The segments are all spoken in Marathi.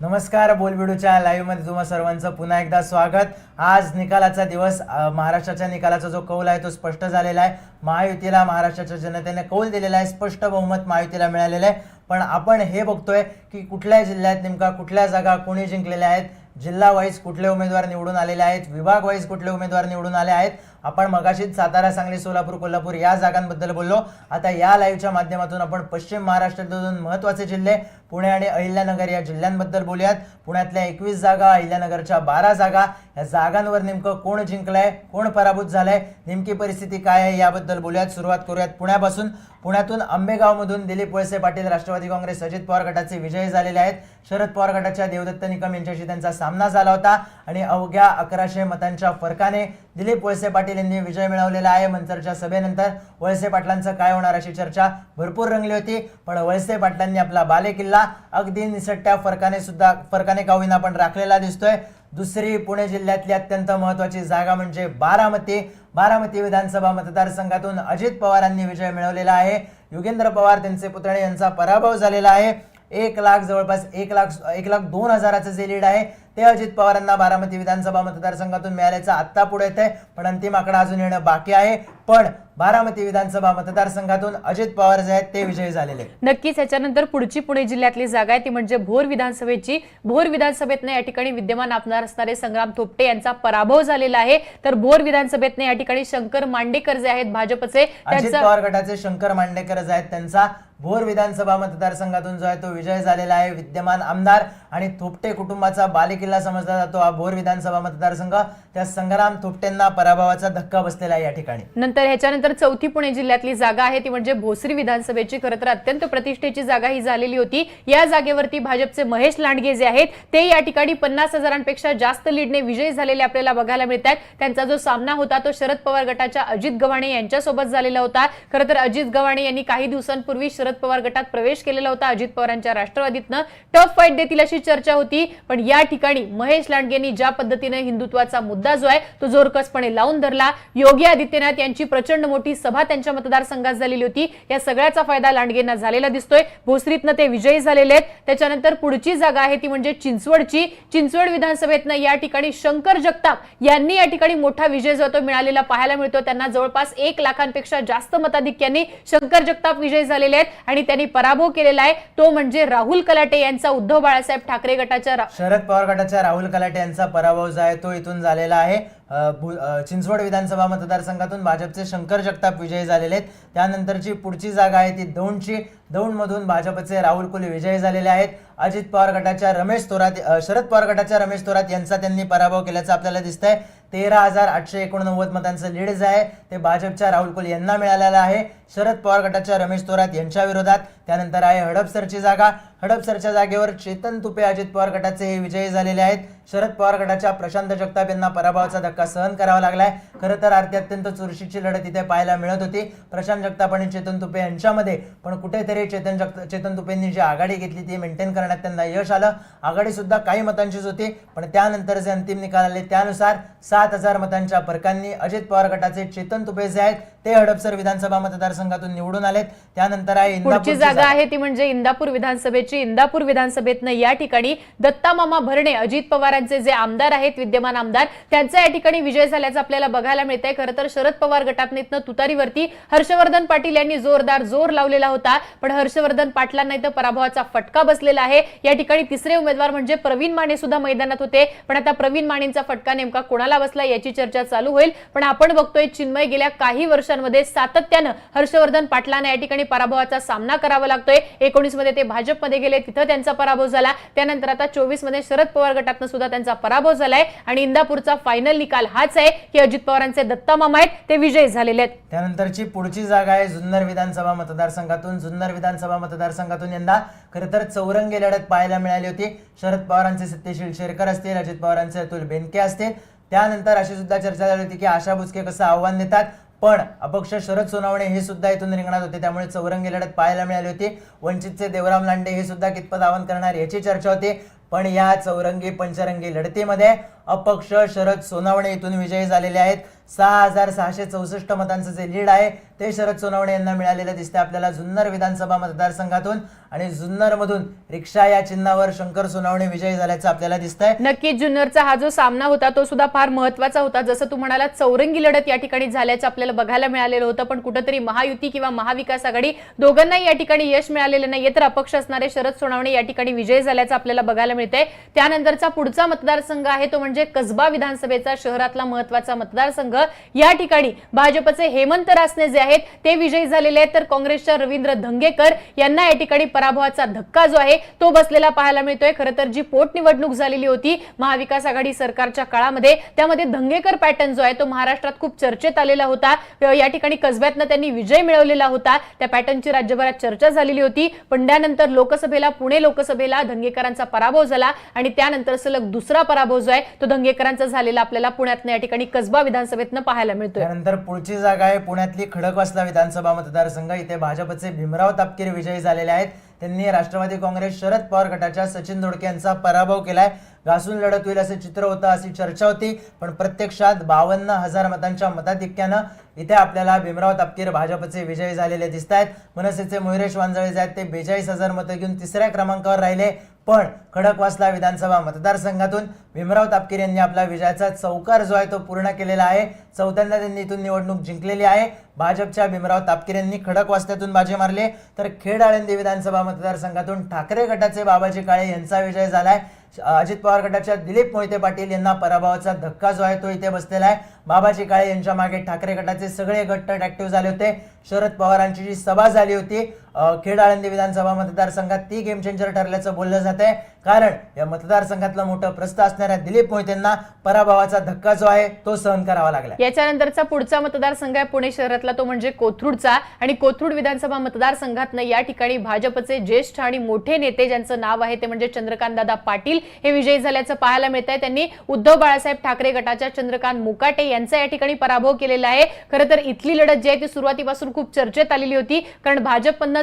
नमस्कार बोलबिडूच्या लाईव्हमध्ये तुम्हा सर्वांचं पुन्हा एकदा स्वागत. आज निकालाचा दिवस महाराष्ट्राच्या निकालाचा जो कौल आहे तो स्पष्ट झालेला आहे. महायुतीला महाराष्ट्राच्या जनतेने कौल दिलेला आहे स्पष्ट बहुमत महायुतीला मिळालेलं आहे. पण आपण हे बघतोय की कुठल्या जिल्ह्यात नेमका कुठल्या जागा कोणी जिंकलेल्या आहेत? जिल्हा वाईज कुठले उमेदवार निवडून आलेले आहेत? विभाग वाईज कुठले उमेदवार निवडून आले आहेत? आपण मगाशीच सातारा सांगली सोलापूर कोल्हापूर या जागांबद्दल बोललो. आता या लाईव्हच्या माध्यमातून आपण पश्चिम महाराष्ट्रातील दोन महत्त्वाचे जिल्हे पुणे आणि अहिल्यानगर या जिल्ह्यांबद्दल बोलूयात. पुण्यातल्या एकवीस जागा अहिल्यानगरच्या बारा जागा. या जागांवर नेमकं कोण जिंकलंय कोण पराभूत झालंय नेमकी परिस्थिती काय आहे याबद्दल बोलूयात. सुरुवात करूयात पुण्यापासून. पुण्यातून आंबेगावमधून दिलीप वळसे पाटील राष्ट्रवादी काँग्रेस अजित पवार गटाचे विजयी झालेले आहेत. शरद पवार गटाच्या देवदत्त निकम यांच्याशी त्यांचा सामना झाला होता. आणि अवघ्या अकराशे मतांच्या फरकाने दिलीप वळसे पाटील यांनी विजय मिळवलेला आहे. मंचरच्या सभेनंतर वळसे पाटलांचं काय होणार अशी चर्चा भरपूर रंगली होती. पण वळसे पाटलांनी आपला बालेकिल्ला अगदी निसटत्या फरकाने सुद्धा फरकाने का होईना पण राखलेला दिसतोय. दुसरी पुणे जिल्ह्यातली अत्यंत महत्वाची जागा म्हणजे बारामती. बारामती विधानसभा मतदारसंघातून अजित पवारांनी विजय मिळवलेला आहे. युगेंद्र पवार त्यांचे पुतणे यांचा पराभव झालेला आहे. एक लाख जवळपास एक लाख एक लाख दोन हजाराचं जे लीड आहे ते अजित पवारांना बारामती विधानसभा मतदारसंघातून मिळाल्याचं आत्ता पुढे येत आहे पण अंतिम आकडा अजून येणं बाकी आहे. पण बारामती विधानसभा मतदारसंघातून अजित पवार जे आहेत ते विजयी झालेले. नक्कीच ह्याच्यानंतर पुढची पुणे जिल्ह्यातली जागा आहे ती म्हणजे भोर विधानसभेची. भोर विधानसभेतनं या ठिकाणी विद्यमान आमदार असणारे संग्राम थोपटे यांचा पराभव झालेला आहे. तर भोर विधानसभेतनं या ठिकाणी शंकर मांडेकर जे आहेत भाजपचे अजित पवार गटाचे शंकर मांडेकर जे आहेत त्यांचा भोर विधानसभा मतदारसंघातून जो आहे तो विजय झालेला आहे विद्यमान आमदार आणि थोपटे कुटुंबाचा बालेकिल्ला समजला जातो हा भोर विधानसभा मतदारसंघ. त्या संग्राम थोपटेंना पराभवाचा धक्का बसलेला आहे या ठिकाणी. नंतर ह्याच्यानंतर चौथी पुणे जिल्ह्यातली जागा आहे. ती म्हणजे भोसरी विधानसभेची. खरं तर अत्यंत प्रतिष्ठेची जागा ही झालेली होती. या जागेवरती भाजपचे महेश लांडगे जे आहेत ते या ठिकाणी पन्नास हजारांपेक्षा जास्त लीडने विजयी झालेले आपल्याला बघायला मिळत आहेत त्यांचा जो सामना होता तो शरद पवार गटाच्या अजित गव्हाणे यांच्यासोबत झालेला होता. खरं तर अजित गव्हाणे यांनी काही दिवसांपूर्वी शरद पवार गटात प्रवेश केलेला होता अजित पवारांच्या राष्ट्रवादीतनं. टफ फाईट देतील अशी चर्चा होती पण या ठिकाणी महेश लांडगेंनी ज्या पद्धतीने हिंदुत्वाचा मुद्दा जो आहे तो जोरकसपणे लावून धरला. योगी आदित्यनाथ यांची प्रचंड मोठी सभा त्यांच्या मतदारसंघात झालेली होती. या सगळ्याचा फायदा लांडगेंना झालेला दिसतोय. भोसरीतनं ते विजयी झालेले आहेत. त्याच्यानंतर पुढची जागा आहे ती म्हणजे चिंचवडची. चिंचवड विधानसभेतनं या ठिकाणी शंकर जगताप यांनी या ठिकाणी मोठा विजय जो तो मिळालेला पाहायला मिळतो त्यांना जवळपास एक लाखांपेक्षा जास्त मताधिक्यांनी शंकर जगताप विजयी झालेले आहेत आणि त्यांनी पराभव केलेला आहे. तो म्हणजे राहुल कलाटे यांचा उद्धव बाळासाहेब ठाकरे गटाच्या शरद पवार गटाच्या राहुल कलाटे यांचा पराभव जो आहे तो इथून झालेला आहे. चिंचवड विधानसभा मतदारसंघातून भाजपचे शंकर जगताप विजयी झालेले आहेत. त्यानंतरची पुढची जागा आहे ती दौंडची दौंडमधून भाजपचे राहुल कुले विजयी झालेले आहेत. अजित पवार गटाच्या रमेश थोरात शरद पवार गटाच्या रमेश थोरात यांचा त्यांनी पराभव केल्याचं आपल्याला दिसतंय. तेरा हजार आठशे एकोणनव्वद मतांचं लीड जे आहे ते भाजपच्या राहुल कुल यांना मिळालेलं आहे. शरद पवार गटाच्या रमेश थोरात यांच्या विरोधात. त्यानंतर आहे हडपसरची जागा. हडपसरच्या जागेवर चेतन तुपे अजित पवार गटाचे हे विजयी झालेले आहेत. शरद पवार गटाच्या प्रशांत जगताप यांना पराभवाचा धक्का सहन करावा लागलाय. खरं तर आरती अत्यंत चुरशीची लढत इथे पाहायला मिळत होती. प्रशांत जगताप आणि चेतन तुपे यांच्यामध्ये पण कुठेतरी चेतन जगत चेतन तुपेंनी जी आघाडी घेतली ती मेंटेन करण्यात त्यांना यश आलं. आघाडी सुद्धा काही मतांचीच होती पण त्यानंतर जे अंतिम निकाल आले त्यानुसार सात हजार मतांच्या फरकांनी अजित पवार गटाचे चेतन तुपे जे आहेत ते हडपसर विधानसभा मतदारसंघातून निवडून आलेत. त्यानंतर आहे पुढची जागा आहे ती म्हणजे इंदापूर विधानसभेची. इंदापूर विधानसभेतनं या ठिकाणी दत्ता मामा भरणे अजित पवारांचे जे आमदार आहेत विद्यमान आमदार त्यांचा या ठिकाणी विजय झाल्याचं आपल्याला बघायला मिळतंय. खरं तर शरद पवार गटातनं तुतारीवरती हर्षवर्धन पाटील यांनी जोरदार जोर लावलेला होता. पण हर्षवर्धन पाटलांना इथं पराभवाचा फटका बसलेला आहे. या ठिकाणी तिसरे उमेदवार म्हणजे प्रवीण माने सुद्धा मैदानात होते. पण आता प्रवीण मानेंचा फटका नेमका कोणाला बसला याची चर्चा चालू होईल. पण आपण बघतोय चिन्मय गेल्या काही वर्षांमध्ये सातत्यानं हर्षवर्धन पाटलांना या ठिकाणी पराभवाचा सामना करावा लागतोय. एकोणीसमध्ये ते भाजपमध्ये गेले तिथं त्यांचा पराभव झाला. त्यानंतर आता चोवीसमध्ये शरद पवार गटातनं सुद्धा त्यांचा पराभव झालाय आणि इंदापूरचा फायनल निकाल हाच आहे की अजित पवारांचे दत्ता मामा आहेत ते विजयी झालेले आहेत. त्यानंतरची पुढची जागा आहे जुन्नर विधानसभा मतदारसंघातून. जुन्नर विधानसभा मतदारसंघातून यंदा खरं तर चौरंगी लढत पाहायला मिळाली होती. शरद पवारांचे सत्यशील शेरकर असतील अजित पवारांचे अतुल बेनके असतील. त्यानंतर अशी सुद्धा चर्चा झाली होती की आशा बुचके कसं आव्हान देतात. पण अपक्ष शरद सोनावणे हे सुद्धा इथून रिंगणात होते. त्यामुळे चौरंगी लढत पाहायला मिळाली होती. वंचितचे देवराम लांडे हे सुद्धा कितपत आवाहन करणार याची चर्चा होती. पण या चौरंगी पंचरंगी लढतीमध्ये अपक्ष शरद सोनावणे इथून विजयी झालेले आहेत. सहा हजार सहाशे चौसष्ट मतांचं जे लीड आहे ते शरद सोनवणे यांना मिळालेलं दिसतं आपल्याला जुन्नर विधानसभा मतदारसंघातून. आणि जुन्नर मधून रिक्षा या चिन्हावर शंकर सोनवणे विजयी झाल्याचं आपल्याला दिसतंय. नक्कीच जुन्नरचा हा जो सामना होता तो सुद्धा फार महत्त्वाचा होता. जसं तू म्हणाला चौरंगी लढत या ठिकाणी झाल्याचं आपल्याला बघायला मिळालेलं होतं पण कुठंतरी महायुती किंवा महाविकास आघाडी दोघांनाही या ठिकाणी यश मिळालेलं नाहीये. तर अपक्ष असणारे शरद सोनावणे या ठिकाणी विजय झाल्याचं आपल्याला बघायला मिळतंय. त्यानंतरचा पुढचा मतदारसंघ आहे तो म्हणजे कसबा विधानसभेचा शहरातला महत्त्वाचा मतदारसंघ. या ठिकाणी भाजपचे हेमंत रासने जे आहेत ते विजयी झालेले आहेत. तर काँग्रेसच्या रवींद्र धंगेकर यांना या ठिकाणी पराभवाचा धक्का जो आहे तो बसलेला पाहायला मिळतोय. खरं तर जी पोटनिवडणूक झालेली होती महाविकास आघाडी सरकारच्या काळामध्ये त्यामध्ये धंगेकर पॅटर्न जो आहे तो महाराष्ट्रात खूप चर्चेत आलेला होता. या ठिकाणी कसब्यातनं त्यांनी विजय मिळवलेला होता. त्या पॅटर्नची राज्यभरात चर्चा झालेली होती. पण त्यानंतर लोकसभेला पुणे लोकसभेला धंगेकरांचा पराभव झाला आणि त्यानंतर सलग दुसरा पराभव जो आहे तो धंगेकरांचा झालेला. आपल्याला पुण्यातनं या ठिकाणी कसबा विधानसभेतनं पाहायला मिळतोय. त्यानंतर पुढची जागा आहे पुण्यातली खडकवासला विधानसभा मतदारसंघ. इथे भाजपचे भीमराव तापकीर विजयी झालेले आहेत. त्यांनी राष्ट्रवादी काँग्रेस शरद पवार गटाच्या सचिन धोडके यांचा पराभव केलाय. घासून लढत होईल असं चित्र होतं अशी चर्चा होती. पण प्रत्यक्षात बावन्न हजार मतांच्या मताधिक्यानं इथे आपल्याला भीमराव तापकीर भाजपचे विजयी झालेले दिसत आहेत मनसेचे मोहिरेश वांजळे जे आहेत ते बेचाळीस हजार मतं घेऊन तिसऱ्या क्रमांकावर राहिले. पण खडकवासला विधानसभा मतदारसंघातून भीमराव तापकीर यांनी आपला विजयाचा चौकार जो आहे तो पूर्ण केलेला आहे. चौथ्यांदा त्यांनी इथून निवडणूक जिंकलेली आहे. भाजपच्या भीमराव तापकीर यांनी खडकवासल्यातून बाजी मारले. तर खेड आळंदी विधानसभा मतदारसंघातून ठाकरे गटाचे बाबाजी काळे यांचा विजय झालाय. अजित पवार गटाच्या दिलीप मोहिते पाटील यांना पराभवाचा धक्का जो आहे तो इथे बसलेला आहे. बाबाजी काळे यांच्या मागे ठाकरे गटाचे सगळे गट ऍक्टिव्ह झाले होते. शरद पवारांची जी सभा झाली होती खेड आळंदी विधानसभा मतदारसंघात ती गेम चेंजर ठरल्याचं बोललं जात आहे कारण या मतदारसंघातलं मोठं प्रस्थ असणाऱ्या दिलीप मोहितेंना पराभवाचा धक्का जो आहे तो सहन करावा लागला याच्यानंतरचा पुढचा मतदारसंघ आहे पुणे शहरातला तो म्हणजे कोथरूडचा. आणि कोथरूड विधानसभा मतदारसंघातनं या ठिकाणी भाजपचे ज्येष्ठ आणि मोठे नेते ज्यांचं नाव आहे ते म्हणजे चंद्रकांत दादा पाटील हे विजयी झाल्याचं पाहायला मिळत आहे त्यांनी उद्धव बाळासाहेब ठाकरे गटाच्या चंद्रकांत मुकाटे यांचा या ठिकाणी पराभव केलेला आहे. खरं तर इथली लढत जी आहे ती सुरुवातीपासून खूप चर्चेत आलेली होती. कारण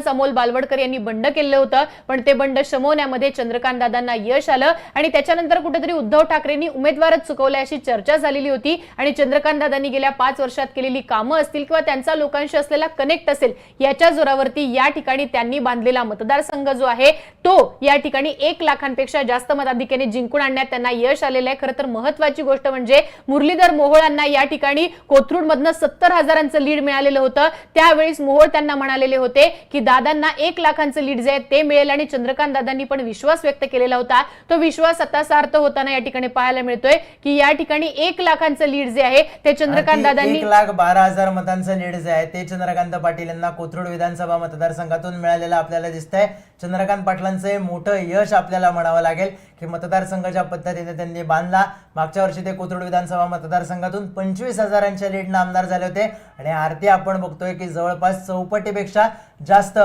भाजपमधनंच अमोल बालवडकर यांनी बंड केलं होतं. पण ते बंड शमवण्यामध्ये चंद्रकांत दादांना यश आलं आणि त्याच्यानंतर कुठेतरी उद्धव ठाकरेंनी उमेदवारच चुकवलाय अशी चर्चा झालेली होती. आणि चंद्रकांत दादांनी गेल्या पाच वर्षात केलेली कामं असतील किंवा त्यांचा लोकांशी असलेला कनेक्ट असेल याच्या जोरावरती या ठिकाणी त्यांनी बांधलेला मतदारसंघ जो आहे तो या ठिकाणी एक लाखांपेक्षा जास्त मताधिक्याने जिंकून आणण्यात त्यांना यश आलेलं आहे. खरं तर महत्वाची गोष्ट म्हणजे मुरलीधर मोहोळांना या ठिकाणी कोथरूड मधनं सत्तर हजारांचं लीड मिळालेलं होतं. त्यावेळेस मोहोळ त्यांना म्हणालेले होते की दादांना एक लाखांचं लीड जे आहे ते मिळेल आणि चंद्रकांत दादांनी पण विश्वास व्यक्त केलेला होता. तो विश्वास आता सार्थ होताना या ठिकाणी पाहायला मिळतोय की या ठिकाणी एक लाखांचं लीड जे आहे ते चंद्रकांत दादांनी एक लाख बारा हजार मतांचं लीड जे आहे ते चंद्रकांत पाटील यांना कोथरूड विधानसभा मतदारसंघातून मिळालेलं आपल्याला दिसतंय. चंद्रकांत पाटलांचं हे मोठं यश आपल्याला म्हणावं लागेल की मतदारसंघ ज्या पद्धतीने त्यांनी बांधला. मागच्या वर्षी ते कोथरूड विधानसभा मतदारसंघातून पंचवीस हजारांच्या लीडनं आमदार झाले होते. आणि आरती आपण बघतोय की जवळपास चौपटीपेक्षा जास्त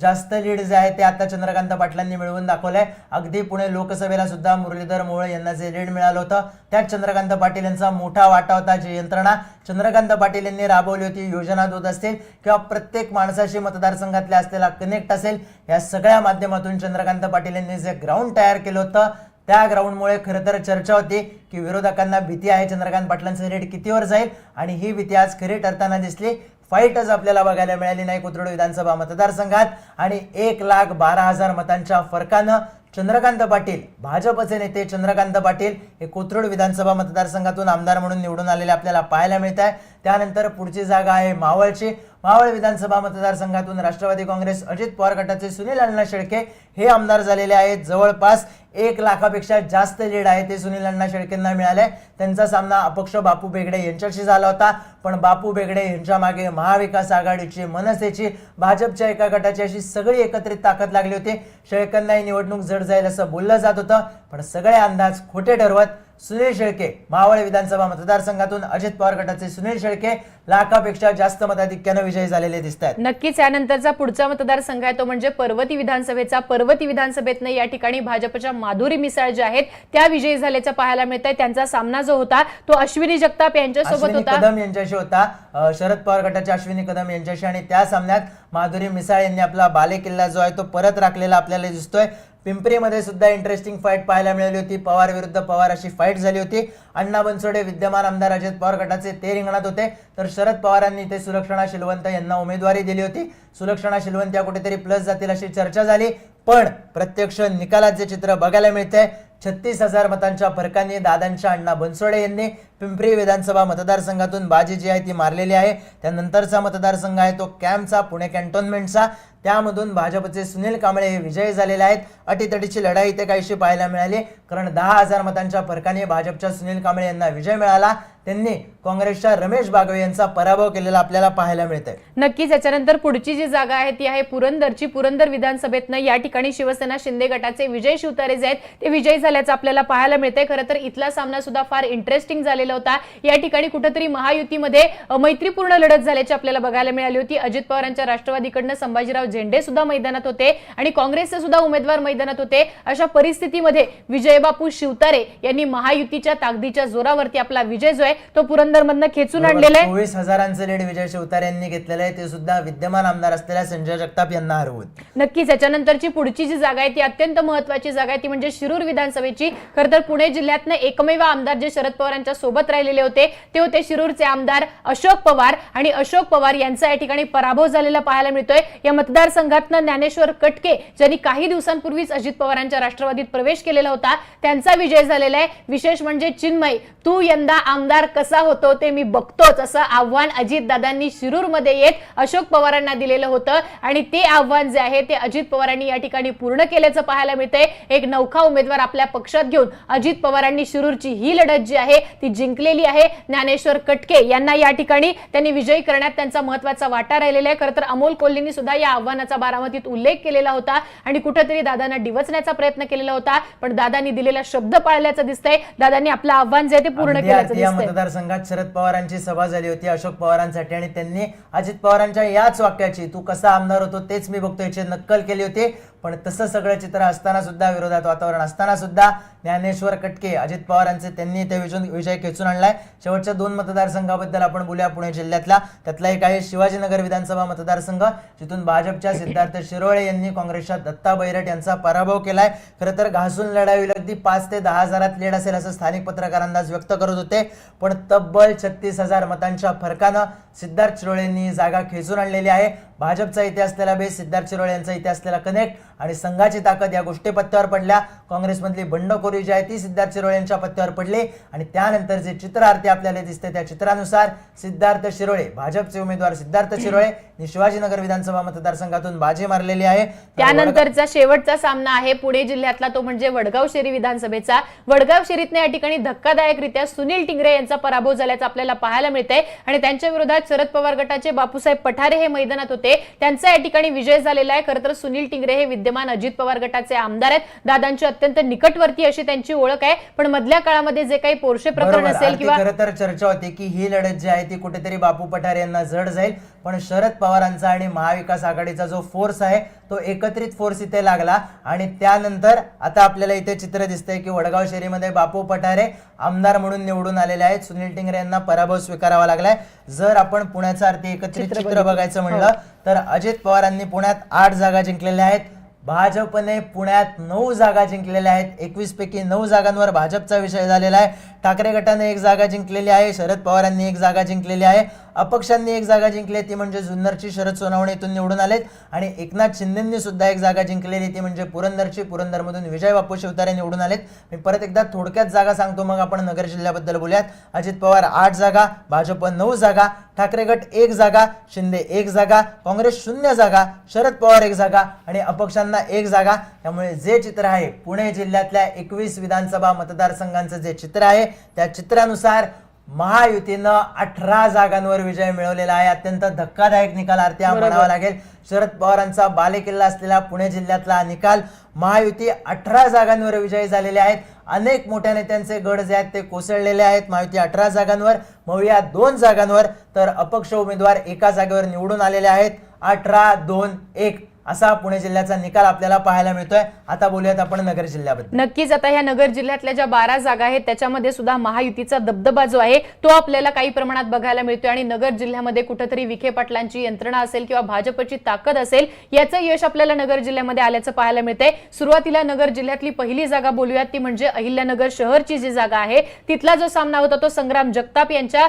जास्त लीड जे आहे ते आता चंद्रकांत पाटलांनी मिळवून दाखवलंय. अगदी पुणे लोकसभेला सुद्धा मुरलीधर मोहोळ यांना जे लीड मिळालं होतं त्यात चंद्रकांत पाटील यांचा मोठा वाटा होता जी यंत्रणा चंद्रकांत पाटील यांनी राबवली होती योजना दूत असतील किंवा प्रत्येक माणसाशी मतदारसंघातल्या असलेला कनेक्ट असेल या सगळ्या माध्यमातून चंद्रकांत पाटील यांनी जे ग्राउंड तयार केलं होतं त्या ग्राउंडमुळे खरं तर चर्चा होती की विरोधकांना भीती आहे चंद्रकांत पाटलांचं रेट कितीवर जाईल आणि ही भीती आज खरी ठरताना दिसली. फाईटच आपल्याला बघायला मिळाली नाही कोथरूड विधानसभा मतदारसंघात. आणि एक लाख बारा हजार मतांच्या फरकानं चंद्रकांत पाटील भाजपचे नेते चंद्रकांत पाटील हे कोथरूड विधानसभा मतदारसंघातून आमदार म्हणून निवडून आलेले आपल्याला पाहायला मिळत आहे त्यानंतर पुढची जागा आहे मावळची. मावळ विधानसभा मतदारसंघातून राष्ट्रवादी काँग्रेस अजित पवार गटाचे सुनील अण्णा शेळके हे आमदार झालेले आहेत. जवळपास एक लाखापेक्षा जास्त लीड आहे ते सुनील अण्णा शेळकेंना मिळाले. त्यांचा सामना अपक्ष बापू बेगडे यांच्याशी झाला होता. पण बापू बेगडे यांच्या मागे महाविकास आघाडीची मनसेची भाजपच्या एका गटाची अशी सगळी एकत्रित ताकद लागली होती. शेळकेंना ही निवडणूक जड जाईल असं बोललं जात होतं. पण सगळे अंदाज खोटे ठरवत सुनील शेळके मावळ विधानसभा मतदारसंघातून अजित पवार गटाचे सुनील शेळके लाखापेक्षा जास्त मताधिक्यानं विजयी झालेले दिसत आहेत नक्कीच यानंतरचा पुढचा मतदारसंघ आहे तो म्हणजे पर्वती विधानसभेचा. पर्वती विधानसभेतनं या ठिकाणी भाजपच्या माधुरी मिसाळ ज्या आहेत त्या विजयी झाल्याचं पाहायला मिळत आहे त्यांचा सामना जो होता तो अश्विनी जगताप यांच्यासोबत होता. कदम यांच्याशी होता. शरद पवार गटाच्या अश्विनी कदम यांच्याशी आणि त्या सामन्यात माधुरी मिसाळ यांनी आपला बालेकिल्ला जो आहे तो परत राखलेला आपल्याला दिसतोय. पिंपरीमध्ये सुद्धा इंटरेस्टिंग फाईट पाहायला मिळाली होती. पवार विरुद्ध पवार अशी फाईट झाली होती. अण्णा बनसोडे विद्यमान आमदार अजित पवार गटाचे ते रिंगणात होते. तर शरद पवारांनी ते सुलक्षणा शिलवंत यांना उमेदवारी दिली होती. सुलक्षणा शिलवंत या कुठेतरी प्लस जातील अशी चर्चा झाली. पण प्रत्यक्ष निकालात जे चित्र बघायला मिळते छत्तीस हजार मतांच्या फरकाने दादांच्या अण्णा बनसोडे यांनी पिंपरी विधानसभा मतदारसंघातून बाजी जी आहे ती मारलेली आहे. त्यानंतरचा मतदारसंघ आहे तो कॅम्पचा पुणे कॅन्टोन्मेंटचा. त्यामधून भाजपचे सुनील कांबळे हे विजयी झालेले आहेत. अटीतटीची लढाई इथे काहीशी पाहायला मिळाली. कारण दहा हजार मतांच्या फरकाने भाजपच्या सुनील कांबळे यांना विजय मिळाला. त्यांनी काँग्रेसच्या रमेश बागवे यांचा पराभव केलेला आपल्याला पाहायला मिळतंय. नक्कीच याच्यानंतर पुढची जी जागा आहे ती आहे पुरंदरची. पुरंदर विधानसभेतनं या ठिकाणी शिवसेना शिंदे गटाचे विजय शिवतारे जे आहेत ते विजयी झाल्याचं आपल्याला पाहायला मिळतंय. खरं तर इथला सामना सुद्धा फार इंटरेस्टिंग झालेला होता. या ठिकाणी कुठेतरी महायुतीमध्ये मैत्रीपूर्ण लढत झाल्याची आपल्याला बघायला मिळाली होती. अजित पवारांच्या राष्ट्रवादीकडनं संभाजीराव झेंडे सुद्धा मैदानात होते आणि काँग्रेसचे सुद्धा उमेदवार मैदानात होते. अशा परिस्थितीमध्ये विजयबापू शिवतारे यांनी महायुतीच्या ताकदीच्या जोरावरती आपला विजय जो आहे तो पुरंदरमधनं खेचून आणलेला आहे. चोवीस हजारांचं लीड विजय शिवतारे यांनी घेतलेलं आहे. ते सुद्धा विद्यमान आमदार असलेल्या संजय जगताप यांना हरवून. नक्कीच याच्यानंतरची पुढची जी जागा आहे ती अत्यंत महत्वाची जागा आहे. ती म्हणजे शिरूर विधानसभेची. खरं तर पुणे जिल्ह्यातनं एकमेव आमदार जे शरद पवारांच्या सोबत राहिलेले होते. ते होते शिरूरचे आमदार अशोक पवार आणि अशोक पवार यांचा या ठिकाणी पराभव झालेला पाहायला मिळतोय. या मतदारसंघातनं ज्ञानेश्वर कटके ज्यांनी काही दिवसांपूर्वीच अजित पवारांच्या राष्ट्रवादीत प्रवेश केलेला होता त्यांचा विजय झालेला आहे. विशेष म्हणजे चिन्मय तू यंदा आमदार कसा होतो ते मी बघतोच असं आव्हान अजित दादांनी शिरूरमध्ये येत अशोक पवारांना दिलेलं होतं. आणि ते आव्हान जे आहे ते अजित पवारांनी या ठिकाणी पूर्ण केल्याचं पाहायला मिळतंय. एक नौखा उमेदवार आपल्या पक्षात घेऊन अजित पवारांनी शिरूरची ही लढत जी आहे ती जिंकलेली आहे. ज्ञानेश्वर कटके यांना या ठिकाणी त्यांनी विजयी करण्यात त्यांचा महत्त्वाचा वाटा राहिलेला आहे. खरं तर अमोल कोल्हेंनी सुद्धा या आव्हानाचा बारामतीत उल्लेख केलेला होता आणि कुठेतरी दादांना डिवचण्याचा प्रयत्न केलेला होता. पण दादांनी दिलेला शब्द पाळल्याचं दिसतंय. दादांनी आपलं आव्हान जे आहे ते पूर्ण केल्याचं अगदी या मतदारसंघात शरद पवारांची सभा झाली होती अशोक पवारांसाठी. आणि त्यांनी अजित पवारांच्या याच वाक्याची तू कसा आमदार होतो तेच मी बघतो याची नक्कल केली होती. पण तसं सगळं चित्र असताना सुद्धा विरोधात वातावरण असताना सुद्धा ज्ञानेश्वर कटके अजित पवारांचे त्यांनी ते विजय विजय खेचून आणलाय. शेवटच्या दोन मतदारसंघाबद्दल आपण बोलूया पुणे जिल्ह्यातला. त्यातला एक आहे शिवाजीनगर विधानसभा मतदारसंघ जिथून भाजपच्या सिद्धार्थ शिरोळे यांनी काँग्रेसच्या दत्ता बैरट यांचा पराभव केलाय. खरं तर घासून लढावी अगदी पाच ते दहा हजारात लीड असेल असं स्थानिक पत्रकार अंदाज व्यक्त करत होते. पण तब्बल छत्तीस हजार मतांच्या फरकानं सिद्धार्थ शिरोळे यांनी जागा खेचून आणलेली आहे. भाजपचा इथे असलेला बेस सिद्धार्थ शिरोळे यांचा इथे असलेला कनेक्ट आणि संघाची ताकद या गोष्टी पत्त्यावर पडल्या. काँग्रेसमधली बंडखोरी जी आहे ती सिद्धार्थ शिरोळे यांच्या पत्त्यावर पडली. आणि त्यानंतर जे चित्र आरती आपल्याला दिसते त्या चित्रानुसार सिद्धार्थ शिरोळे भाजपचे उमेदवार सिद्धार्थ शिरोळे शिवाजीनगर विधानसभा मतदारसंघातून बाजी मारलेली आहे. तर त्यानंतरचा शेवटचा सामना आहे पुणे जिल्ह्यातला तो म्हणजे वडगाव शेरी विधानसभेचा. वडगाव शेरीतने या ठिकाणी धक्कादायकरित्या सुनील टिंगरे यांचा पराभव झाल्याचं आपल्याला पाहायला मिळतंय. आणि त्यांच्या विरोधात शरद पवार गटाचे बापूसाहेब पठारे हे मैदानात होते. त्यांचा या ठिकाणी विजय झालेला आहे. खरं तर सुनील टिंगरे हे विद्यमान अजित पवार गटाचे आमदार आहेत. दादांची अत्यंत निकटवर्ती अशी त्यांची ओळख आहे. पण मधल्या काळामध्ये जे काही पोरशे प्रकरण. असेल किंवा खरं तर चर्चा होती की ही लढत जी आहे ती कुठेतरी बापू पठारे यांना जड जाईल. पण शरद पवारांचा आणि महाविकास आघाडीचा जो फोर्स आहे तो एकत्रित फोर्स इथे लागला. आणि त्यानंतर आता आपल्याला इथे चित्र दिसतंय की वडगाव शहरीमध्ये बापू पठारे आमदार म्हणून निवडून आलेले आहेत. सुनील टिंगरे यांना पराभव स्वीकारावा लागलाय. जर आपण पुण्याचा अर्थी एकत्रित चित्र. बघायचं म्हणलं तर अजित पवारांनी पुण्यात आठ जागा जिंकलेल्या आहेत. भाजपने पुण्यात नऊ जागा जिंकलेल्या आहेत. एकवीस पैकी नऊ जागांवर भाजपचा विषय झालेला आहे. ठाकरे गटाने एक जागा जिंकलेली आहे. शरद पवारांनी एक जागा जिंकलेली आहे. अपक्षांनी एक जागा जिंकली आहे, ती म्हणजे जुन्नरची शरद सोनावणे इथून निवडून आलेत. आणि एकनाथ शिंदेंनी सुद्धा एक जागा जिंकलेली ती म्हणजे पुरंदरची. पुरंदरमधून विजय बापू शिवतारे निवडून आलेत. मी परत एकदा थोडक्यात जागा सांगतो मग आपण नगर जिल्ह्याबद्दल बोलूयात. अजित पवार आठ जागा भाजप नऊ जागा. ठाकरे गट एक जागा शिंदे एक जागा काँग्रेस शून्य जागा शरद पवार एक जागा आणि अपक्षांना एक जागा. त्यामुळे जे चित्र आहे पुणे जिल्ह्यातल्या एकवीस विधानसभा मतदारसंघांचं जे चित्र आहे त्या चित्रानुसार महायुतीनं अठरा जागांवर विजय मिळवलेला आहे. अत्यंत धक्कादायक निकाल आरती बरोबर. म्हणावा लागेल. शरद पवारांचा बालेकिल्ला असलेला पुणे जिल्ह्यातला हा निकाल महायुती अठरा जागांवर विजयी झालेले आहेत. अनेक मोठ्या नेत्यांचे गड जे आहेत ते कोसळलेले आहेत. महायुती अठरा जागांवर मविया दोन जागांवर तर अपक्ष उमेदवार एका जागेवर निवडून आलेले आहेत. अठरा दोन एक. असा पुणे जिल्ह्याचा निकाल आपल्याला पाहायला मिळतोय. आता बोलूयात आपण नगर जिल्ह्याबद्दल. नक्कीच आता ह्या नगर जिल्ह्यातल्या ज्या बारा जागा आहेत त्याच्यामध्ये सुद्धा महायुतीचा दबदबा जो आहे तो आपल्याला काही प्रमाणात बघायला मिळतोय. आणि नगर जिल्ह्यामध्ये कुठेतरी विखे पाटलांची यंत्रणा असेल किंवा भाजपची ताकद असेल याचं यश आपल्याला नगर जिल्ह्यामध्ये आल्याचं पाहायला मिळतंय. सुरुवातीला नगर जिल्ह्यातली पहिली जागा बोलूयात ती म्हणजे अहिल्यानगर शहरची जी जागा आहे तिथला जो सामना होता तो संग्राम जगताप यांच्या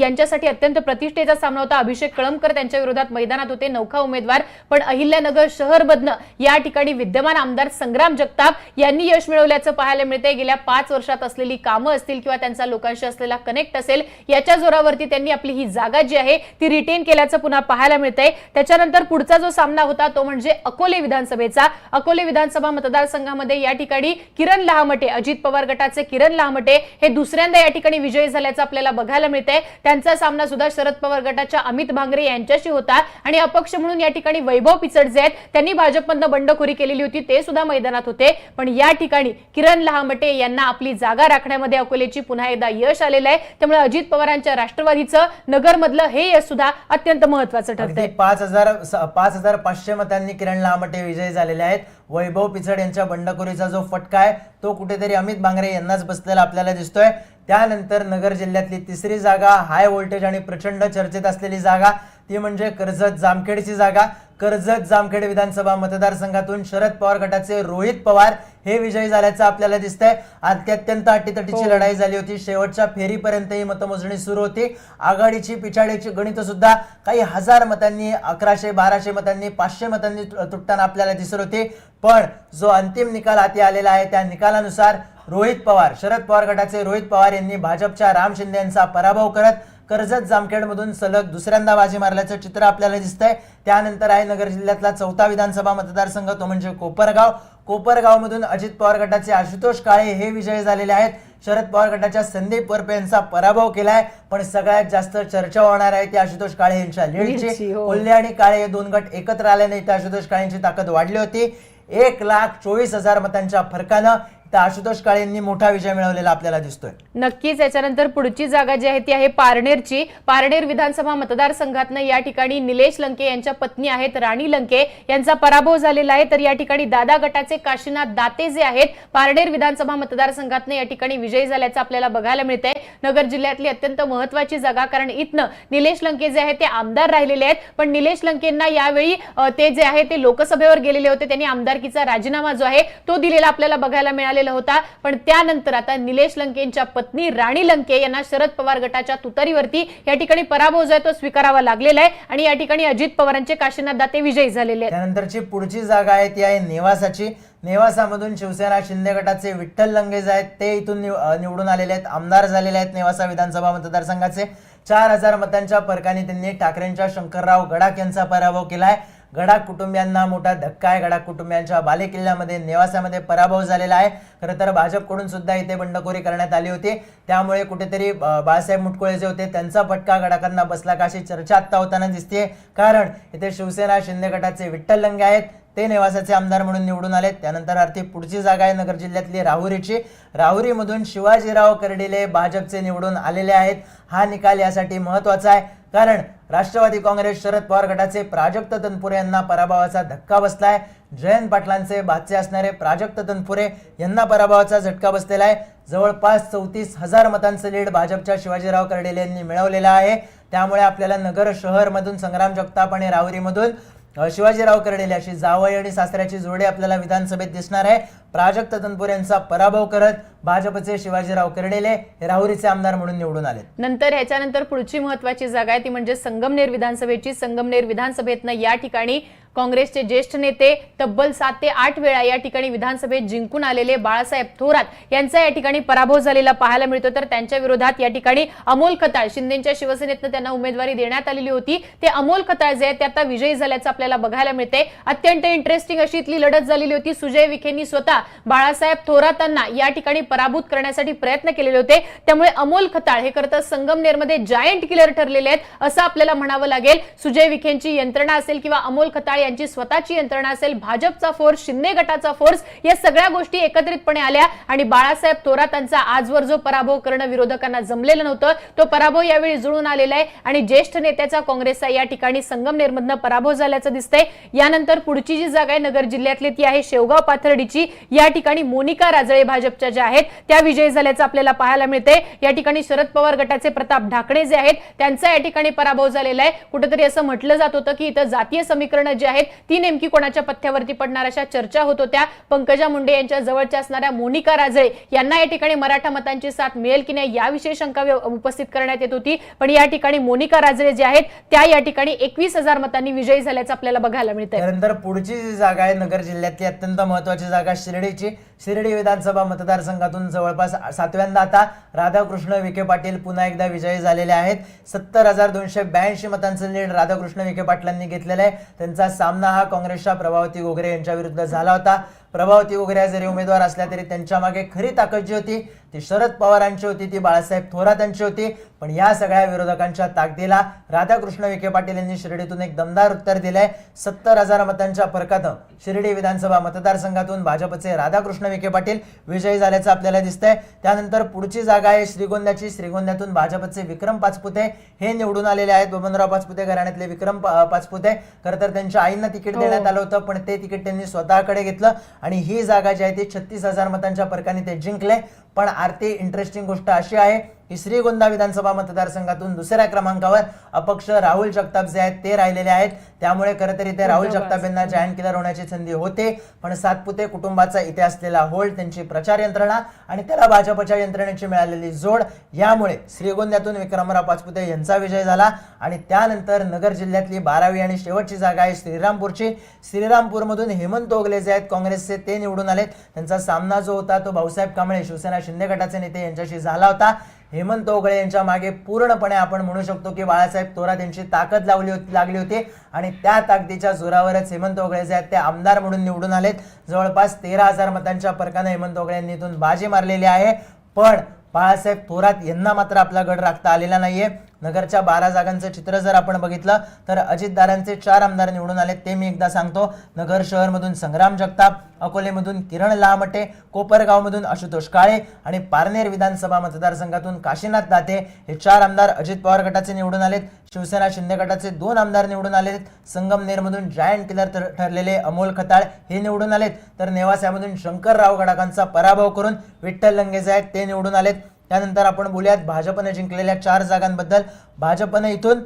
यांच्यासाठी अत्यंत प्रतिष्ठेचा सामना होता. अभिषेक कळमकर त्यांच्या विरोधात मैदानात होते नौखा उमेदवार. पण अहिल्या अहिल्यानगर शहर मधनं या ठिकाणी विद्यमान आमदार संग्राम जगताप यांनी यश मिळवल्याचं पाहायला मिळतंय. गेल्या पाच वर्षात असलेली कामं असतील किंवा त्यांचा लोकांशी असलेला कनेक्ट असेल याच्या जोरावरती त्यांनी आपली ही जागा जी आहे ती रिटेन केल्याचं पुन्हा पाहायला मिळतंय. त्याच्यानंतर पुढचा जो सामना होता तो म्हणजे अकोले विधानसभेचा. अकोले विधानसभा मतदारसंघामध्ये या ठिकाणी किरण लहामटे अजित पवार गटाचे किरण लहामटे हे दुसऱ्यांदा या ठिकाणी विजयी झाल्याचं आपल्याला बघायला मिळतंय. त्यांचा सामना सुद्धा शरद पवार गटाच्या अमित भांगरे यांच्याशी होता आणि अपक्ष म्हणून या ठिकाणी वैभव पिचड जे आहेत त्यांनी भाजपमधनं बंडखोरी केलेली होती ते सुद्धा मैदानात होते. पण या ठिकाणी किरण लहामटे यांना आपली जागा राखण्यामध्ये अकोलेची पुन्हा एकदा यश आलेलं आहे. त्यामुळे अजित पवारांच्या राष्ट्रवादीचं नगरमधलं हे यश सुद्धा अत्यंत महत्वाचं ठरतंय. पाच हजार पाच हजार पाचशे मतांनी किरण लामटे विजयी झालेले आहेत. वैभव पिचड यांच्या बंडखोरीचा जो फटका आहे तो कुठेतरी अमित बांगरे यांनाच बसलेला आपल्याला दिसतोय. त्यानंतर नगर जिल्ह्यातली तिसरी जागा हाय व्होल्टेज आणि प्रचंड चर्चेत असलेली जागा ती म्हणजे कर्जत जामखेडची जागा. कर्जत जामखेड विधानसभा मतदारसंघातून शरद पवार गटाचे रोहित पवार हे विजयी झाल्याचं आपल्याला दिसतंय. अत्यंत अटीतटीची लढाई झाली होती. शेवटच्या फेरीपर्यंत ही मतमोजणी सुरू होती. आघाडीची पिछाडीची गणित सुद्धा काही हजार मतांनी अकराशे बाराशे मतांनी पाचशे मतांनी तुटताना आपल्याला दिसत होते. पण जो अंतिम निकाल हाती आलेला आहे त्या निकालानुसार रोहित पवार. शरद पवार गटाचे रोहित पवार यांनी भाजपच्या राम शिंदे यांचा पराभव करत कर्जत जामखेडमधून सलग दुसऱ्यांदा बाजी मारल्याचं चित्र आपल्याला दिसतंय. त्यानंतर आहे नगर जिल्ह्यातला चौथा विधानसभा मतदारसंघ तो म्हणजे कोपरगाव. कोपरगावमधून अजित पवार गटाचे आशुतोष काळे हे विजयी झालेले आहेत. शरद पवार गटाच्या संदीप वरपे यांचा पराभव केलाय. पण सगळ्यात जास्त चर्चा होणार आहे ती आशुतोष काळे यांच्या लीडची. हो. कोल्हे आणि काळे हे दोन गट एकत्र आल्याने इथे आशुतोष काळेंची ताकद वाढली होती. एक लाख चोवीस हजार मतांच्या फरकानं तर आशुतोष काळे यांनी मोठा विजय मिळवलेला आपल्याला दिसतोय. नक्कीच याच्यानंतर पुढची जागा जी आहे ती आहे पारनेरची. पारनेर विधानसभा मतदारसंघातनं या ठिकाणी निलेश लंके यांच्या पत्नी आहेत राणी लंके यांचा पराभव झालेला आहे. तर या ठिकाणी दादा गटाचे काशीनाथ दाते जे आहेत पारनेर विधानसभा मतदारसंघातनं या ठिकाणी विजयी झाल्याचं आपल्याला बघायला मिळतंय. नगर जिल्ह्यातली अत्यंत महत्वाची जागा कारण इथनं निलेश लंके जे आहेत ते आमदार राहिलेले आहेत. पण निलेश लंकेंना यावेळी ते जे आहे ते लोकसभेवर गेलेले होते. त्यांनी आमदारकीचा राजीनामा जो आहे तो दिलेला आपल्याला बघायला मिळालेला होता. पण त्यानंतर आता निलेश लंकेंच्या पत्नी राणी लंके यांना शरद पवार गटाच्या तुतारीवरती या ठिकाणी पराभव जो आहे तो स्वीकारावा लागलेला आहे. आणि या ठिकाणी अजित पवारांचे काशीनाथ दाते विजयी झालेले आहेत. त्यानंतरची पुढची जागा आहे ती आहे नेवासाची. नेवासामधून शिवसेना शिंदे गटाचे विठ्ठल लंगेज आहेत ते इथून निवडून आलेले आहेत. आमदार झालेले आहेत नेवासा विधानसभा मतदारसंघाचे. चार हजार मतांच्या फरकाने त्यांनी ठाकरेंच्या शंकरराव गडाख यांचा पराभव केला आहे गडाख कुटुंबियांना मोठा धक्का आहे. गडाख कुटुंबियांच्या बालेकिल्ल्यामध्ये नेवासामध्ये पराभव झालेला आहे. खरं तर भाजपकडून सुद्धा इथे बंडखोरी करण्यात आली होती. त्यामुळे कुठेतरी बाळासाहेब मुटकुळे जे होते त्यांचा फटका गडाखांना बसला का अशी चर्चा आत्ता होताना दिसते कारण इथे शिवसेना शिंदे गटाचे विठ्ठल लंगे आहेत. ते नेवासाचे आमदार म्हणून निवडून आले त्यानंतर अर्थी पुढची जागा आहे नगर जिल्ह्यातली राहुरीची. राहुरीमधून शिवाजीराव कर्डिले भाजपचे निवडून आलेले आहेत. हा निकाल यासाठी महत्त्वाचा आहे. कारण राष्ट्रवादी काँग्रेस शरद पवार गटाचे प्राजक्त तनपुरे यांना पराभवाचा धक्का बसलाय. जयंत पाटलांचे बादचे असणारे प्राजक्त तनपुरे यांना पराभवाचा झटका बसलेला आहे. जवळपास चौतीस हजार मतांचं लीड भाजपच्या शिवाजीराव कर्डेले यांनी मिळवलेलं आहे. त्यामुळे आपल्याला नगर शहरमधून संग्राम जगताप आणि रावरीमधून शिवाजीराव कर्डेले अशी जावई आणि सासऱ्याची जोडी आपल्याला विधानसभेत दिसणार आहे. प्राजक्त तनपुरे यांचा पराभव करत भाजपचे शिवाजीराव कर्डेले हे राहुरीचे आमदार म्हणून निवडून आले नंतर ह्याच्यानंतर पुढची महत्वाची जागा आहे ती म्हणजे संगमनेर विधानसभेची. संगमनेर विधानसभेतनं या ठिकाणी काँग्रेसचे ज्येष्ठ नेते तब्बल सात ते आठ वेळा या ठिकाणी विधानसभेत जिंकून आलेले बाळासाहेब थोरात यांचा या ठिकाणी पराभव झालेला पाहायला मिळतो तर त्यांच्या विरोधात या ठिकाणी अमोल खताळ शिंदेच्या शिवसेनेतनं त्यांना उमेदवारी देण्यात आलेली होती. ते अमोल खताळ जे आहेत ते आता विजयी झाल्याचं आपल्याला बघायला मिळते अत्यंत इंटरेस्टिंग अशी इथली लढत झालेली होती. सुजय विखेंनी स्वतः बाळासाहेब थोरातांना या ठिकाणी पराभूत करण्यासाठी प्रयत्न केलेले होते. त्यामुळे अमोल खताळ हे खरं तर संगमनेरमध्ये जायंट किलर ठरलेले आहेत असं आपल्याला म्हणावं लागेल. सुजय विखेंची यंत्रणा असेल किंवा अमोल खताळ यांची स्वतःची यंत्रणा असेल भाजपचा फोर्स शिंदे गटाचा फोर्स या सगळ्या गोष्टी एकत्रितपणे आल्या आणि बाळासाहेब थोरातांचा आजवर जो पराभव करणं विरोधकांना जमलेलं नव्हतं तो पराभव यावेळी जुळून आलेला आहे आणि ज्येष्ठ नेत्याचा काँग्रेसचा या ठिकाणी संगमनेरमधनं पराभव झाल्याचं दिसतंय. यानंतर पुढची जी जागा आहे नगर जिल्ह्यातली ती आहे शेवगाव पाथर्डीची. या ठिकाणी मोनिका राजळे भाजपच्या ज्या आहेत त्या विजयी झाल्याचं आपल्याला पाहायला मिळते. या ठिकाणी शरद पवार गटाचे प्रताप ढाकणे जे आहेत त्यांचा या ठिकाणी पराभव झालेला आहे. कुठेतरी असं म्हटलं जात होतं की इथं जातीय समीकरणं जी आहेत ती नेमकी कोणाच्या पथ्यावरती पडणार अशा चर्चा होत होत्या. पंकजा मुंडे यांच्या जवळच्या असणाऱ्या मोनिका राजळे यांना या ठिकाणी मराठा मतांची साथ मिळेल की नाही याविषयी शंका उपस्थित करण्यात येत होती. पण या ठिकाणी मोनिका राजळे जे आहेत त्या या ठिकाणी एकवीस हजार मतांनी विजयी झाल्याचं आपल्याला बघायला मिळतं त्यानंतर पुढची जी जागा आहे नगर जिल्ह्यातली अत्यंत महत्वाची जागा शिर्डीची शिर्डी विधानसभा मतदारसंघातून जवळपास सातव्यांदा आता राधाकृष्ण विखे पाटील पुन्हा एकदा विजयी झालेले आहेत. सत्तर हजार दोनशे ब्याऐंशी मतांचं लीड राधाकृष्ण विखे पाटलांनी घेतलेलं आहे. त्यांचा सामना हा काँग्रेसच्या प्रभावती गोगरे यांच्या विरुद्ध झाला होता. प्रभावती वगैरे जरी उमेदवार असल्या तरी त्यांच्या मागे खरी ताकद जी होती ती शरद पवारांची होती ती बाळासाहेब थोरातांची होती. पण या सगळ्या विरोधकांच्या ताकदीला राधाकृष्ण विखे पाटील यांनी शिर्डीतून एक दमदार उत्तर दिलंय. सत्तर हजार मतांच्या फरकानं शिर्डी विधानसभा मतदारसंघातून भाजपचे राधाकृष्ण विखे पाटील विजयी झाल्याचं आपल्याला दिसतंय. त्यानंतर पुढची जागा आहे श्रीगोंद्याची. श्रीगोंद्यातून भाजपचे विक्रम पाचपुते हे निवडून आलेले आहेत. बबनराव पाचपुते घराण्यातले विक्रम पाचपुते. खरं तर त्यांच्या आईंना तिकीट हो. देण्यात आलं होतं पण ते तिकीट त्यांनी स्वतःकडे घेतलं आणि ही जागा जी आहे ती छत्तीस हजार मतांच्या फरकाने ते जिंकले. पण आरती इंटरेस्टिंग गोष्ट अशी आहे की श्रीगोंदा विधानसभा मतदारसंघातून दुसऱ्या क्रमांकावर अपक्ष राहुल जगताप जे आहेत ते राहिलेले आहेत. त्यामुळे खरं तर इथे राहुल जगताप यांना जायंट किलर होण्याची संधी होते. पण सातपुते कुटुंबाचा इथे असलेला होल्ड त्यांची प्रचार यंत्रणा आणि त्याला भाजपच्या यंत्रणेची मिळालेली जोड यामुळे श्रीगोंद्यातून विक्रमराव पाचपुते यांचा विजय झाला. आणि त्यानंतर नगर जिल्ह्यातली बारावी आणि शेवटची जागा आहे श्रीरामपूरची. श्रीरामपूरमधून हेमंत ओगले जे आहेत काँग्रेसचे ते निवडून आलेत. त्यांचा सामना जो होता तो भाऊसाहेब कांबळे शिवसेना शिंदे गटाचे नेते यांच्याशी झाला होता. हेमंत ओगळे यांच्या मागे पूर्णपणे आपण म्हणू शकतो की बाळासाहेब थोरात यांची ताकद लावली होती लागली होती. आणि त्या ताकदीच्या जोरावरच हेमंत ओगळे जे आहेत ते आमदार म्हणून निवडून आलेत. जवळपास तेरा हजार मतांच्या फरकानं हेमंत ओगळे यांनी इथून बाजी मारलेली आहे. पण बाळासाहेब थोरात यांना मात्र आपला गड राखता आलेला नाहीये. नगरच्या बारा जागांचं चित्र जर आपण बघितलं तर अजितदारांचे चार आमदार निवडून आले ते मी एकदा सांगतो. नगर शहरमधून संग्राम जगताप अकोलेमधून किरण लामटे कोपरगावमधून आशुतोष काळे आणि पारनेर विधानसभा मतदारसंघातून काशीनाथ दाते हे चार आमदार अजित पवार गटाचे निवडून आलेत. शिवसेना शिंदे गटाचे दोन आमदार निवडून आलेत. संगमनेरमधून जायंट किलर ठरलेले अमोल खताळ हे निवडून आलेत. तर नेवास्यामधून शंकरराव गडाकांचा पराभव करून विठ्ठल लंगेजे आहेत ते निवडून आलेत. त्यानंतर आपण बोलूयात भाजपने जिंकलेल्या चार जागांबद्दल. भाजपने इथून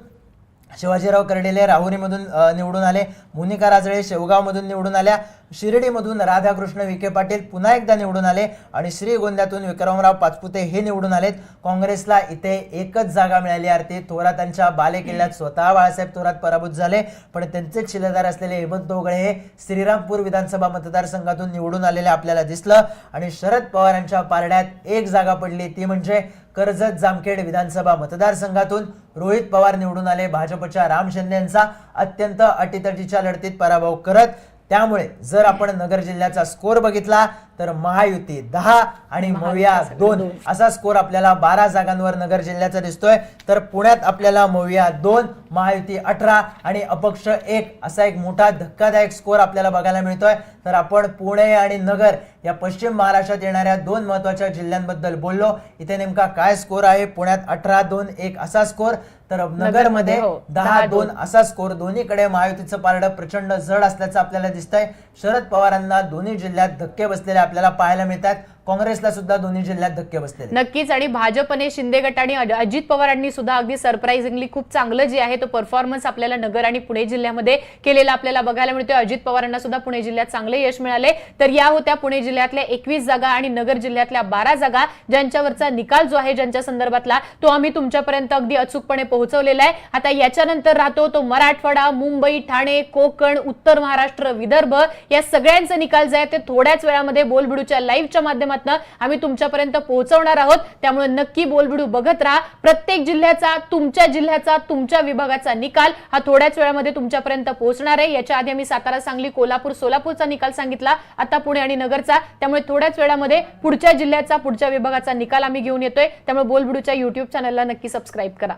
शिवाजीराव कर्डिले राहुरीमधून निवडून आले. मोनिका राजळे शेवगावमधून निवडून आल्या. शिर्डीमधून राधाकृष्ण विखे पाटील पुन्हा एकदा निवडून आले आणि श्रीगोंद्यातून विक्रमराव पाचपुते हे निवडून आलेत. काँग्रेसला इथे एकच जागा मिळाली आरती थोरातांच्या बालेकिल्ल्यात स्वतः बाळासाहेब थोरात पराभूत झाले. पण त्यांचेच शिलेदार असलेले हेमंत दोघळे हे श्रीरामपूर विधानसभा मतदारसंघातून निवडून आलेले आपल्याला दिसलं. आणि शरद पवारांच्या पारड्यात एक जागा पडली. ती म्हणजे कर्जत जामखेड विधानसभा मतदारसंघातून रोहित पवार निवडून आले. भाजपच्या राम शिंदे यांचा अत्यंत अटीतटीच्या लढतीत पराभव करत त्यामुळे जर आपण नगर जिल्ह्याचा स्कोर बघितला तर महायुती दहा आणि मोविया दोन. असा स्कोर आपल्याला बारा जागांवर नगर जिल्ह्याचा दिसतोय. तर पुण्यात आपल्याला मोविया दोन महायुती अठरा आणि अपक्ष एक असा एक मोठा धक्कादायक स्कोर आपल्याला बघायला मिळतोय. तर आपण पुणे आणि नगर या पश्चिम महाराष्ट्रात येणाऱ्या दोन महत्त्वाच्या जिल्ह्यांबद्दल बोललो. इथे नेमका काय स्कोर आहे? पुण्यात अठरा दोन एक असा स्कोर. तर नगरमध्ये हो, दहा दोन. असा स्कोर. दोन्हीकडे महायुतीचं पारडं प्रचंड जड असल्याचं आपल्याला दिसतंय. शरद पवारांना दोन्ही जिल्ह्यात धक्के बसलेले आपल्याला पाहायला मिळतात. काँग्रेसला सुद्धा दोन्ही जिल्ह्यात धक्के बसलेले. नक्कीच आणि भाजपने शिंदे गट आणि अजित पवारांनी सुद्धा अगदी सरप्राईझिंगली खूप चांगलं जे आहे तो परफॉर्मन्स आपल्याला नगर आणि पुणे जिल्ह्यामध्ये केलेला आपल्याला बघायला मिळतोय. अजित पवारांना सुद्धा पुणे जिल्ह्यात चांगले यश मिळाले तर या होत्या पुणे जिल्ह्यातल्या एकवीस जागा आणि नगर जिल्ह्यातल्या बारा जागा ज्यांच्यावरचा निकाल जो आहे ज्यांच्या संदर्भातला तो आम्ही तुमच्यापर्यंत अगदी अचूकपणे पोहोचवलेला आहे. आता याच्यानंतर राहतो तो मराठवाडा मुंबई ठाणे कोकण उत्तर महाराष्ट्र विदर्भ या सगळ्यांचे निकाल जे आहेत ते थोड्याच वेळामध्ये बोलबिडूच्या लाईव्हच्या माध्यमातून माध्यमातून आम्ही तुमच्यापर्यंत पोहोचवणार आहोत. त्यामुळे नक्की बोलबिडू बघत राहा. प्रत्येक जिल्ह्याचा तुमच्या जिल्ह्याचा तुमच्या विभागाचा निकाल हा थोड्याच वेळामध्ये तुमच्यापर्यंत पोहोचणार आहे. याच्या आधी आम्ही सातारा सांगली कोल्हापूर सोलापूरचा निकाल सांगितला. आता पुणे आणि नगरचा. त्यामुळे थोड्याच वेळामध्ये पुढच्या जिल्ह्याचा पुढच्या विभागाचा निकाल आम्ही घेऊन येतोय. त्यामुळे बोलबिडूच्या युट्यूब चॅनलला नक्की सबस्क्राईब करा.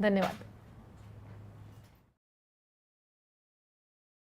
धन्यवाद.